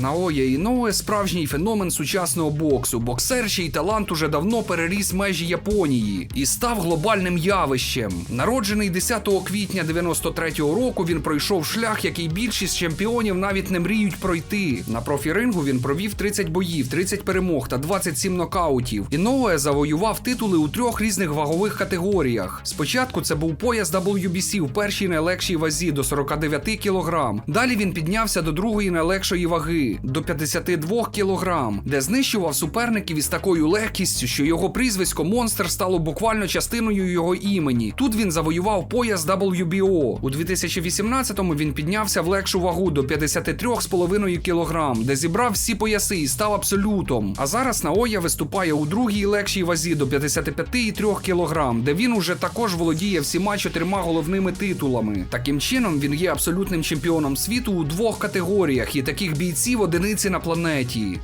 Наоя Іноуе справжній феномен сучасного боксу. Боксер, чий талант уже давно переріс межі Японії і став глобальним явищем. Народжений 10 квітня 93-го року, він пройшов шлях, який більшість чемпіонів навіть не мріють пройти. На профірингу він провів 30 боїв, 30 перемог та 27 нокаутів. Іноуе завоював титули у трьох різних вагових категоріях. Спочатку це був пояс WBC в першій найлегшій вазі до 49 кг. Далі він піднявся до другої найлегшої ваги до 52 кг, де знищував суперників із такою легкістю, що його прізвисько Монстр стало буквально частиною його імені. Тут він завоював пояс WBO. У 2018-му він піднявся в легшу вагу до 53,5 кг, де зібрав всі пояси і став абсолютом. А зараз Наоя виступає у другій легшій вазі до 55,3 кг, де він уже також володіє всіма чотирма головними титулами. Таким чином він є абсолютним чемпіоном світу у двох категоріях, і таких бійців одиниці на планеті.